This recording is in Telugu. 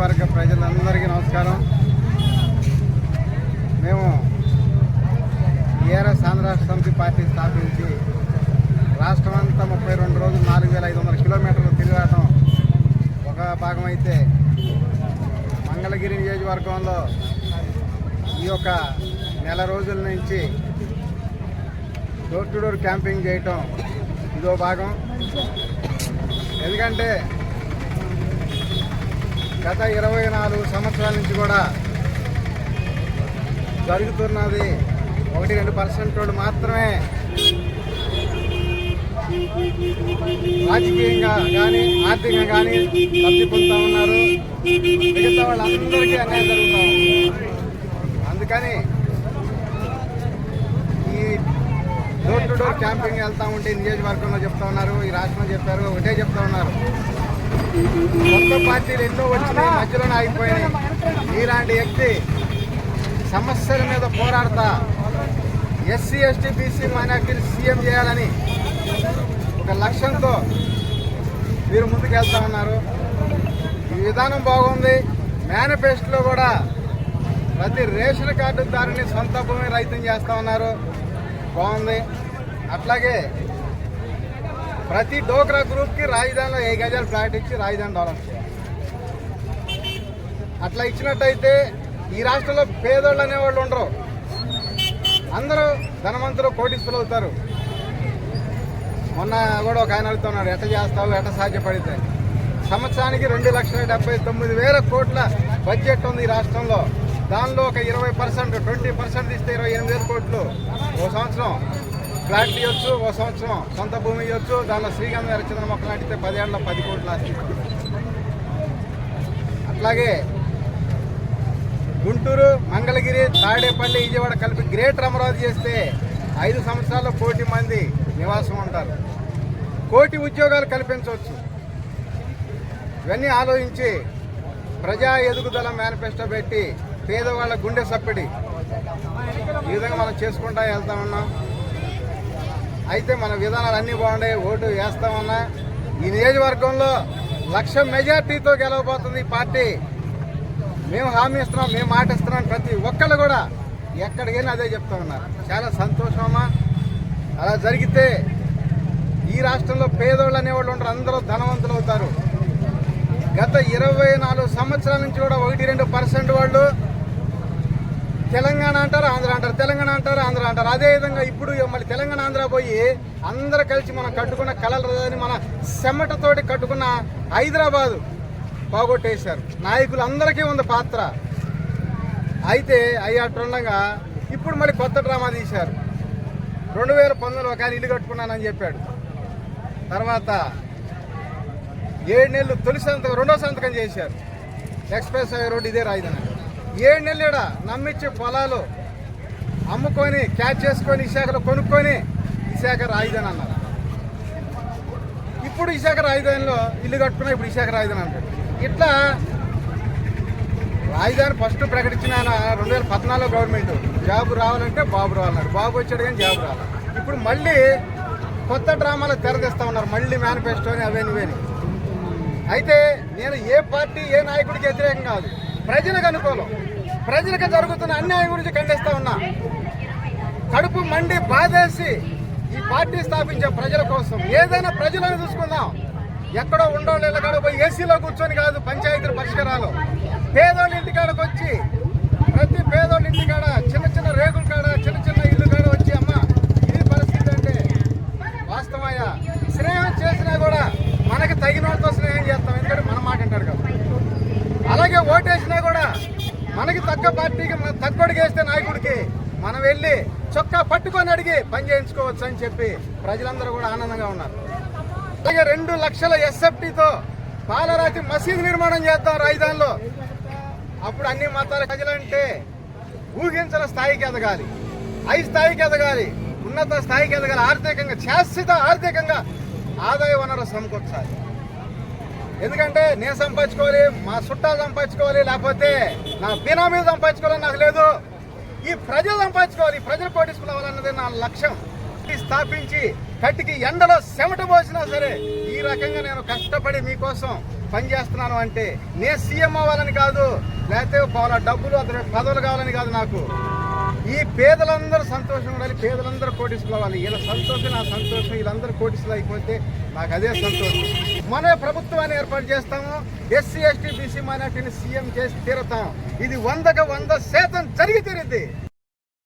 వర్గ ప్రజలందరికీ నమస్కారం. మేము ఏఆర్ఎస్ ఆంధ్ర రాష్ట్ర సమితి పార్టీ స్థాపించి రాష్ట్రం అంతా ముప్పై రెండు రోజులు నాలుగు వేల ఐదు వందల కిలోమీటర్లు తిరగటం ఒక భాగం అయితే మంగళగిరి నియోజకవర్గంలో ఈ యొక్క నెల రోజుల నుంచి డోర్ టు డోర్ క్యాంపింగ్ చేయటం ఇదో భాగం. ఎందుకంటే గత ఇరవై నాలుగు సంవత్సరాల నుంచి కూడా జరుగుతున్నది. ఒకటి రెండు పర్సెంట్ వాళ్ళు మాత్రమే రాజకీయంగా కానీ ఆర్థికంగా కానీ లబ్ధి పొందుతూ ఉన్నారు. మిగతా వాళ్ళందరికీ అన్యాయం జరుగుతూ అందుకని ఈ డోర్ టు డోర్ క్యాంపింగ్ వెళ్తూ ఉంటే నియోజకవర్గంలో చెప్తా ఉన్నారు ఈ రాష్ట్రంలో చెప్పారు ఒకటే చెప్తా ఉన్నారు. కొత్త పార్టీలు ఎన్నో వచ్చినాయి మధ్యలోనే ఆగిపోయినాయి. ఇలాంటి వ్యక్తి సమస్యల మీద పోరాడతా ఎస్సీ ఎస్టీ బీసీ మైనార్టీని సీఎం చేయాలని ఒక లక్ష్యంతో మీరు ముందుకెళ్తా ఉన్నారు. ఈ విధానం బాగుంది. మేనిఫెస్టోలో కూడా ప్రతి రేషన్ కార్డు దారిని సొంత భూమి రైతం చేస్తా ఉన్నారు. బాగుంది. అట్లాగే ప్రతి డోక్రా గ్రూప్కి రాజధానిలో ఏ గజాలు ఫ్లాట్ ఇచ్చి రాజధాని డెవలప్ చేయాలి. అట్లా ఇచ్చినట్టయితే ఈ రాష్ట్రంలో పేదోళ్ళు అనేవాళ్ళు ఉండరు. అందరూ ధనవంతులు కోటీశ్వరులు అవుతారు. మొన్న కూడా ఒక ఆయన అడుగుతున్నాడు ఎట్ట చేస్తావు? ఎట్ట సాధ్యపడితే? సంవత్సరానికి రెండు లక్షల డెబ్బై తొమ్మిది వేల కోట్ల బడ్జెట్ ఉంది ఈ రాష్ట్రంలో. దానిలో ఒక ఇరవై పర్సెంట్ ట్వంటీ పర్సెంట్ ఇస్తే ఇరవై ఎనిమిది వేల కోట్లు ఓ సంవత్సరం. ఫ్లాట్లు ఇవ్వచ్చు ఓ సంవత్సరం సొంత భూమి ఇవ్వచ్చు దానిలో శ్రీగంధ రచన మొక్కలు నాటితే పదేళ్ళలో పది కోట్లు ఆస్తి. అట్లాగే గుంటూరు మంగళగిరి తాడేపల్లి విజయవాడ కలిపి గ్రేటర్ అమరావతి చేస్తే ఐదు సంవత్సరాల్లో కోటి మంది నివాసం ఉంటారు. కోటి ఉద్యోగాలు కల్పించవచ్చు. ఇవన్నీ ఆలోచించి ప్రజా ఎదుగుదల మేనిఫెస్టో పెట్టి పేదవాళ్ళ గుండె సప్పిడి ఈ విధంగా మనం చేసుకుంటా వెళ్తా ఉన్నాం. అయితే మన విధానాలు అన్నీ బాగున్నాయి ఓటు వేస్తామన్నా ఈ నియోజకవర్గంలో లక్ష మెజార్టీతో గెలవబోతుంది పార్టీ. మేము హామీ ఇస్తున్నాం మేము మాట ఇస్తున్నాం ప్రతి ఒక్కళ్ళు కూడా ఎక్కడికైనా అదే చెప్తా ఉన్నారు. చాలా సంతోషమమ్మా అలా జరిగితే ఈ రాష్ట్రంలో పేదోళ్ళు అనేవాళ్ళు ఉంటారు అందరూ ధనవంతులు అవుతారు. గత ఇరవై నాలుగు సంవత్సరాల నుంచి కూడా ఒకటి రెండు పర్సెంట్ వాళ్ళు తెలంగాణ అంటారు ఆంధ్ర అంటారు. తెలంగాణ అంటారు. అదేవిధంగా అదే విధంగా ఇప్పుడు మళ్ళీ తెలంగాణ ఆంధ్ర పోయి అందరు కలిసి మనం కట్టుకున్న కళలు అని మన చెమటతోటి కట్టుకున్న హైదరాబాదు పోగొట్టేశారు నాయకులు అందరికీ ఉంది పాత్ర. అయితే అయ్యాటుండగా ఇప్పుడు మళ్ళీ కొత్త డ్రామా తీశారు. రెండు వేల పంతొమ్మిదిలో ఒక ఆయన ఇల్లు కట్టుకున్నానని చెప్పాడు. తర్వాత ఏడు నెలలు తొలి సంతకం రెండో సంతకం చేశారు. ఎక్స్ప్రెస్ హైవే రోడ్ ఇదే రాజధాని ఏడు నెలలు ఈడ నమ్మించి పొలాలు అమ్ముకొని క్యాచ్ చేసుకొని విశాఖలో కొనుక్కొని విశాఖ రాజధాని అన్నారు. ఇప్పుడు విశాఖ రాజధానిలో ఇల్లు కట్టుకున్నా ఇప్పుడు విశాఖ రాజధాని అంటారు. ఇట్లా రాజధాని ఫస్ట్ ప్రకటించిన రెండు వేల పద్నాలుగు గవర్నమెంట్. జాబ్ రావాలంటే బాబు రావాలన్నారు బాబు వచ్చాడు కానీ జాబ్ రావాలి ఇప్పుడు మళ్ళీ కొత్త డ్రామాలు తెరదిస్తా ఉన్నారు. మళ్ళీ మేనిఫెస్టోని అని ఇవని. అయితే నేను ఏ పార్టీ ఏ నాయకుడికి వ్యతిరేకం కాదు. ప్రజలకు అనుకూలం. ప్రజలకు జరుగుతున్న అన్యాయం గురించి ఖండిస్తా ఉన్నా. కడుపు మండి బాధేసి ఈ పార్టీ స్థాపించే ప్రజల కోసం. ఏదైనా ప్రజలను చూసుకుందాం. ఎక్కడో ఉండోళ్ళు ఇళ్ళ కాడ పోయి ఏసీలో కూర్చొని కాదు పంచాయతీల పరిష్కారాలు. పేదోళ్ళ ఇంటికాడకు వచ్చి ప్రతి పేదోళ్ళ ఇంటికాడ చిన్న చిన్న రేగుల కాడ చిన్న చిన్న ఇల్లు కాడ వచ్చి అమ్మ ఇది పరిస్థితి అంటే వాస్తవయ్యా స్నేహం చేసినా కూడా మనకి తగిన వాళ్ళతో స్నేహం చేస్తాం. ఎందుకంటే మన మాట అంటారు కదా. అలాగే ఓటేసినా కూడా మనకి తగ్గ పార్టీకి తక్కువ వేస్తే నాయకుడికి మనం వెళ్ళి చొక్కా పట్టుకొని అడిగి పని చేయించుకోవచ్చు అని చెప్పి ప్రజలందరూ కూడా ఆనందంగా ఉన్నారు. అలాగే రెండు లక్షల ఎస్ఎఫ్టీతో పాలరాతి మసీదు నిర్మాణం చేద్దాం రాజధానిలో అప్పుడు అన్ని మతాల ప్రజలంటే ఊహించిన స్థాయికి ఎదగాలి. ఐ స్థాయికి ఎదగాలి. ఉన్నత స్థాయికి ఎదగాలి. ఆర్థికంగా శాశ్వత ఆర్థికంగా ఆదాయ వనరు సమకూర్చాలి ఎందుకంటే నేను సంపాదించుకోవాలి మా చుట్టాలు సంపాదించుకోవాలి లేకపోతే నా బినామీలు సంపాదించుకోవాలని నాకు లేదు. ఈ ప్రజలు సంపాదించుకోవాలి ఈ ప్రజలు కోటించుకోవాలన్నది నా లక్ష్యం. స్థాపించి కట్టికి ఎండలో చెమట పోసినా సరే ఈ రకంగా నేను కష్టపడి మీకోసం పని చేస్తున్నాను అంటే నేను సీఎం అవ్వాలని కాదు లేకపోతే వాళ్ళ డబ్బులు అతని పదవులు కావాలని కాదు నాకు. ఈ పేదలందరూ సంతోషం ఉండాలి పేదలందరూ కోటీసులు అవ్వాలి. వీళ్ళ సంతోషం నా సంతోషం వీళ్ళందరూ కోటీసులు అయిపోతే నాకు అదే సంతోషం. మన ప్రభుత్వాన్ని ఏర్పాటు చేస్తాము. ఎస్సీ ఎస్టీ బీసీ మైనార్టీని సీఎం చేసి తీరుతాం. ఇది వందకు వంద శాతం జరిగి తీరుద్ది